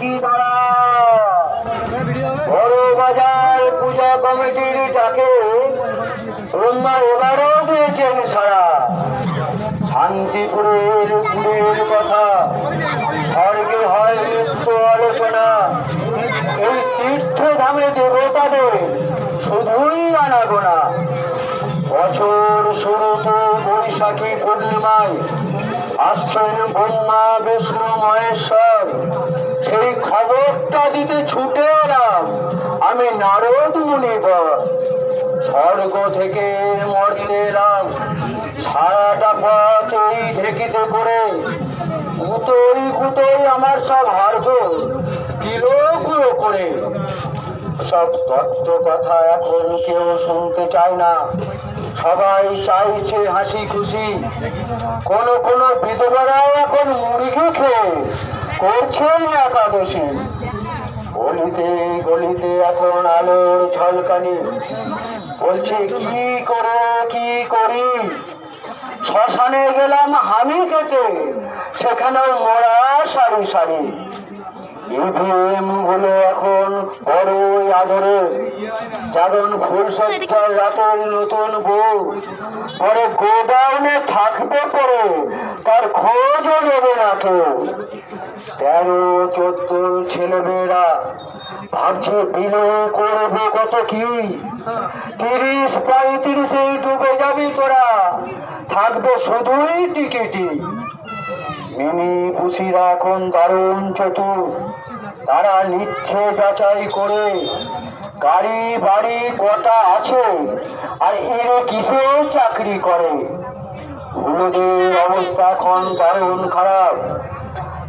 কি তারা। বড় পূজা কমিটির ডাকে ব্রহ্মা এবারও দিয়েছেন সারা। শান্তিপুরের পুরের কথা, স্বর্গে হয় নিত্য আলোচনা। এই তীর্থধামে দেবতাদের শুধুই আনাগোনা। বছর শুরুতে বৈশাখী পূর্ণিমায় আসছেন ব্রহ্মা, বিষ্ণু, মহেশ্বর, সেই খবরটা দিতে ছুটে এলাম। আমি নারদ মুনিবর। স্বর্গ থেকে মর্তে এলাম। সারাটা পথ এই ঢেকিতে করে কুতোই কুতোই আমার সব কিলো গুলো করে সব তত্ত্ব কথা এখন কেউ শুনতে চায় না। সবাই চাইছে হাসি খুশি। কোন কোন বিধবারাও এখন মুরগি খেয়ে করছেন একাদশী। গলিতে গলিতে এখন আলোর ঝলকানি। বলছে, কি করে, কি করি? শ্মশানে গেলাম হামি খেতে সেখানেও মরা সারি সারি। ইভিএমগুলো এখন বড়ই আদরে। যেমন ফুল সজ্জার রাতের নতুন বউ। পরে গোডাউনে থাকবে পরে তার খোঁজও নেবে না কেউ। তেরো চোদ্দ ছেলেমেয়েরা ভাবছে বিলে করবে কত কি? তিরিশ পঁয়ত্রিশে ডুবে যাবি তোরা। থাকবে শুধুই টিকিটি মিনি পুষিরা এখন দারুণ চতুর। তারা নিচ্ছে যাচাই করে, গাড়ি, বাড়ি কটা আছে, আর এরে কিসে চাকরি করে? হলুদের অবস্থা এখন দারুণ খারাপ।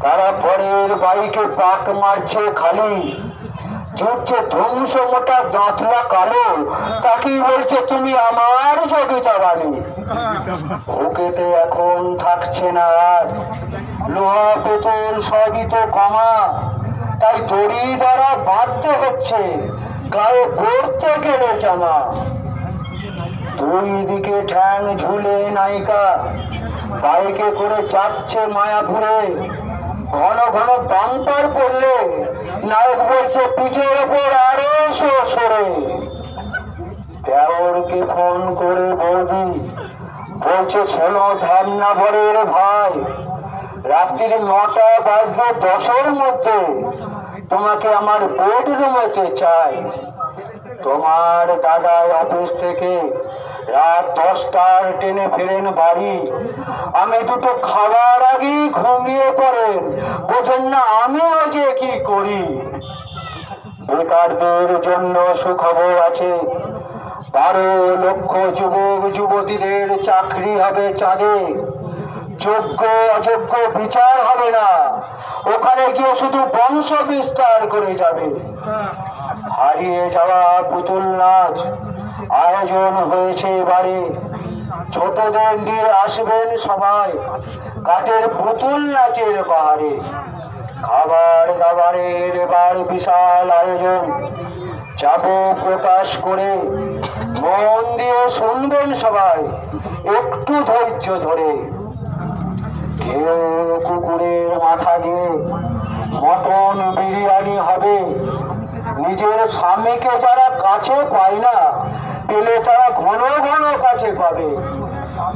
তারা পরের বাইকে পাক মারছে খালি। জুটছে ধ্বংস মোটা দাঁতলা কালো, তাকেই বলছে তুমি আমার জগিতা বাণী। বুকেতে এখন থাকছে না আর লোহা, পেতল, সবই তো কমা, তাই দড়ি দ্বারা বাঁধতে হচ্ছে, গায়ে পড়তে গেলে জামা দুই দিকে ঠ্যাং ঝুলে নায়িকা, বাইকে করে যাচ্ছে মায়াপুরে ঘন ঘন বাম্পার পড়লে নায়ক বলছে, পিঠের ওপর আরও সরে দেওরকে ফোন করে বৌদি, বলছে, শোনো ধামনাভরের ভাই, রাত্রির নটা বাজবে দশের মধ্যে তোমাকে আমার বেডরুমেতে চাই। তোমার দাদা অফিস থেকে রাত দশটার ট্রেনে ফেরেন বাড়ি। আমি দুটো খাবার আগেই ঘুমিয়ে পড়েন। বোঝেন না আমিও যে কি করি? বেকারদের জন্য সুখবর আছে। বারো লক্ষ যুবক, যুবতীদের চাকরি হবে চাঁদে। যোগ্য, অযোগ্য বিচার হবে না। ওখানে গিয়ে শুধু বংশ বিস্তার করে যাবে। হারিয়ে যাওয়া পুতুল নাচ আয়োজন হয়েছে এবারে। ছোটদের নিয়ে আসবেন সবাই কাঠের পুতুল নাচের পাহাড়ে। খাবার দাবারের এবার বিশাল আয়োজন। যাব প্রকাশ করে মন দিয়ে শুনবেন সবাই, একটু ধৈর্য ধরে। কেউ কুকুরের মাথা দিয়ে মটন বিরিয়ানি হবে। নিজের স্বামীকে যারা কাছে পায় না, পেলে তারা ঘন ঘন কাছে পাবে।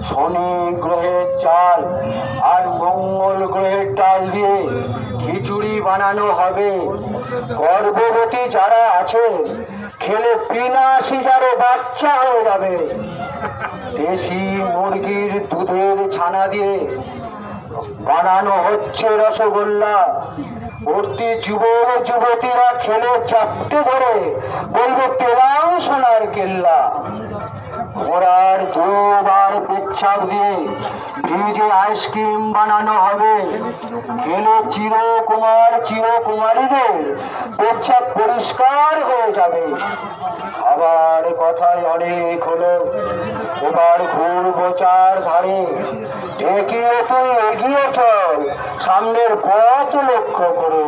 শনি গ্রহের চাল আর মঙ্গল গ্রহের ডাল দিয়ে খিচুড়ি বানানো হবে। গর্ভবতী যারা আছে, খেলে বিনা সিজারে বাচ্চা হয়ে যাবে। দেশি মুরগির দুধের ছানা দিয়ে বানানো হচ্ছে রসগোল্লা। ভর্তি যুবক যুবতীরা খেলে চাপটে ধরে। বলব পেলাম সোনার কেল্লা। ঘোড়ার দুধ পেচ্ছাপ দিয়ে ফ্রিজে আইসক্রিম বানানো হবে। খেলে চিরকুমার চিরকুমারীদের পেচ্ছাপ পরিষ্কার হয়ে যাবে। আবার কথায় অনেক হলো, এবার ঘুরবো চার ধারে এগিয়ে তুই এগিয়ে চল, সামনের পথ লক্ষ্য করে।